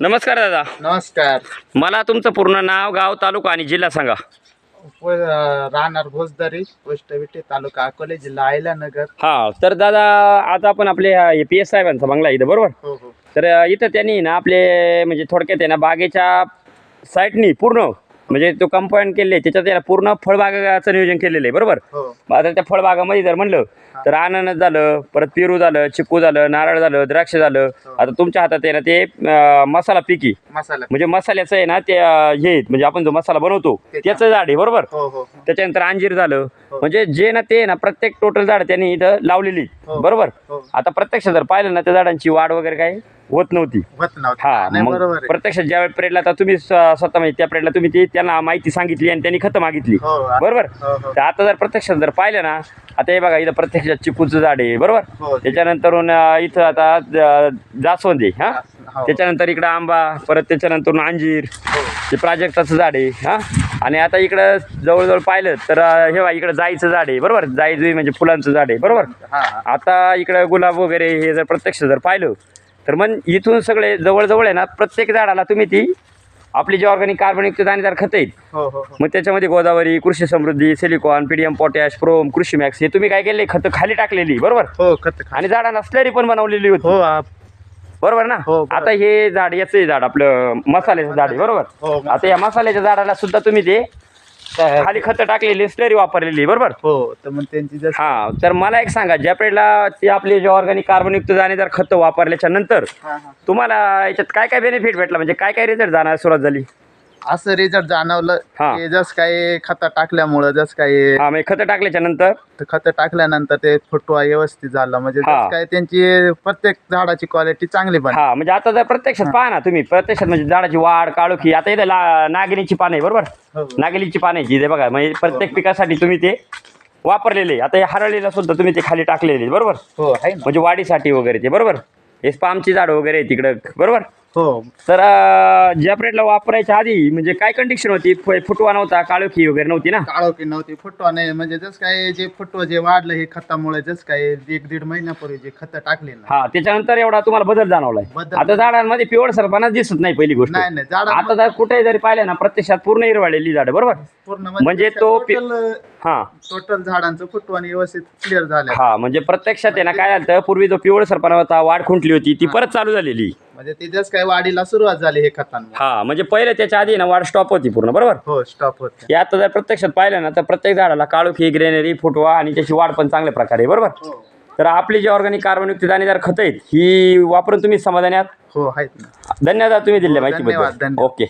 नमस्कार दादा. नमस्कार. मला तुमचं पूर्ण नाव गाव तालुका आणि जिल्हा सांगा. राहणार भोजदारी पोस्ट विटे तालुका अकोले जिल्हा अहिल्यानगर हा तर दादा आता आपण आपले पी एस साहेबांचा बंगला आहे इथं बरोबर? हो हो. तर अ, इथं त्यांनी ना आपले म्हणजे थोडक्यात आहे ना बागेच्या साईडनी पूर्ण म्हणजे तो कंपाऊंड केले त्याच्यात ना पूर्ण फळबागाचं नियोजन केलेलं आहे बरोबर? हो. आता त्या फळबागामध्ये जर म्हणलं तर अननस झालं परत पेरू झालं चिकू झालं नारळ झालं द्राक्ष झालं. आता तुमच्या हातात आहे ना ते मसाला पिकी. मसाला. म्हणजे मसाल्याचं आहे ना ते हे म्हणजे आपण जो मसाला बनवतो त्याचं झाड आहे बरोबर? हो हो. त्याच्यानंतर अंजीर झालं. म्हणजे जे ना ते ना प्रत्येक टोटल झाड त्यांनी इथं लावलेली हो. बरोबर? हो. आता प्रत्यक्ष जर पाहिलं ना त्या झाडांची वाढ वगैरे काही होत नव्हती. होत नव्हतं. हा प्रत्यक्ष ज्या पिरियडला आता तुम्ही स्वतः म्हणजे त्या पिरियडला तुम्ही ती त्यांना माहिती सांगितली आणि त्यांनी खतं मागितली. हो आ- बरोबर? हो हो. तर आता जर प्रत्यक्ष जर पाहिलं ना आता हे बघा इथं प्रत्यक्षात चिकूचं झाड आहे बरोबर? हो त्याच्यानंतर इथं आता जास्वंद हा? हो. त्याच्यानंतर इकडं आंबा परत त्याच्यानंतर अंजीर हो. ते प्राजक्ताचं झाड आहे हा? आणि आता इकडं जवळजवळ पाहिलं तर हे बघा इकडं जाईचं झाड आहे बरोबर? जाई जुई म्हणजे फुलांचं झाड आहे बरोबर? हा हा. आता इकडं गुलाब वगैरे हे जर प्रत्यक्ष जर पाहिलं तर मग इथून सगळे जवळजवळ आहे ना प्रत्येक झाडाला तुम्ही ती आपली जी ऑर्गॅनिक कार्बनयुक्त दाणेदार खतं आहेत हो हो हो. मग त्याच्यामध्ये Godavari Krushi Samruddhi silicon PDM potash प्रोम कृषी मॅक्स हे तुम्ही काय केले? खतं खाली टाकलेली बरोबर? हो खत खा- आणि झाडांना स्लरी पण बनवलेली होती. हो आप- बरोबर ना? हो, बरोबर. आता हे झाड याचं आहे झाड आपलं मसाल्याचं झाड आहे बरोबर? हो आता या मसाल्याच्या झाडाला सुद्धा तुम्ही ते खाली खतं टाकलेली स्लरी वापरलेली बरोबर? हो तर मग त्यांची जसं हा तर मला एक सांगा ज्या पिरियडला ती आपली जे ऑर्गॅनिक कार्बनयुक्त दाणेदार खतं वापरल्याच्या नंतर हा हा. तुम्हाला याच्यात काय काय बेनिफिट भेटला? म्हणजे काय काय रिझल्ट जाणार सुरुवात झाली? असं रिझल्ट जाणवलं हा. की जस काही खत टाकल्यामुळं जस काही हा म्हणजे खतं टाकल्याच्या नंतर? खत टाकल्यानंतर ते फुटवा व्यवस्थित झाला. म्हणजे हा. जस काय त्यांची प्रत्येक झाडाची क्वालिटी चांगली हा म्हणजे आता जर प्रत्यक्षात पहा ना तुम्ही प्रत्यक्षात म्हणजे झाडाची वाढ काळोखी आता इथे ला नागिनीची पानं आहे बरोबर? हो. नागिनीची पानं आहे इथे बघा म्हणजे प्रत्येक पिकासाठी तुम्ही ते वापरलेले. आता हे हरळीला सुद्धा तुम्ही ते खाली टाकलेले बरोबर? हो आहे ना. म्हणजे वाढीसाठी वगैरे ते बरोबर? हे पामची झाडं वगैरे आहे तिकडं बरोबर? हो. तर अं, ज्या पिरियडला वापरायच्या आधी म्हणजे काय कंडिशन होती? फ- फुटवा नव्हता काळोखी वगैरे नव्हती ना? काळोखी नव्हती फुटवा नाही. म्हणजे जस काय जे फुटवा जे वाढलं हे खतामुळे जस काय एक दीड महिन्यापूर्वी जे खत टाकले ना. हा त्याच्यानंतर एवढा तुम्हाला बदल जाणवलाय. बदल. आता झाडांमध्ये पिवळ सरपणा दिसत नाही पहिली गोष्ट. नाही नाही झाड आता जर कुठे जरी पाहिलं ना प्रत्यक्षात पूर्ण हिरवाळलेली झाडं बरोबर? पूर्ण म्हणजे तो पि- टोटल हा. टोटल झाडांचं फुटवा आणि व्यवस्थित क्लिअर झालं. हा म्हणजे प्रत्यक्षात आहे ना काय झालं पूर्वी जो पिवळ सरपणा होता वाढ खुंटली होती ती परत चालू झालेली. म्हणजे ती जस काय वाढीला सुरुवात झाली हे खतांमुळे हा म्हणजे पहिले त्याच्या आधी ना वाढ स्टॉप होती पूर्ण बरोबर? हो स्टॉप होत हे आता जर प्रत्यक्षात पाहिलं ना तर प्रत्येक झाडाला काळोखी ग्रेनरी फुटवा आणि त्याची वाढ पण चांगल्या प्रकारे आहे, बरोबर? हो. तर आपली जी ऑर्गॅनिक कार्बनयुक्त दाणेदार खतं आहेत ही वापरून तुम्ही समाधानी आहात? हो आहेत ना. धन्यवाद तुम्ही दिले धन्यवाद, माहितीबद्दल. धन्यवाद. ओके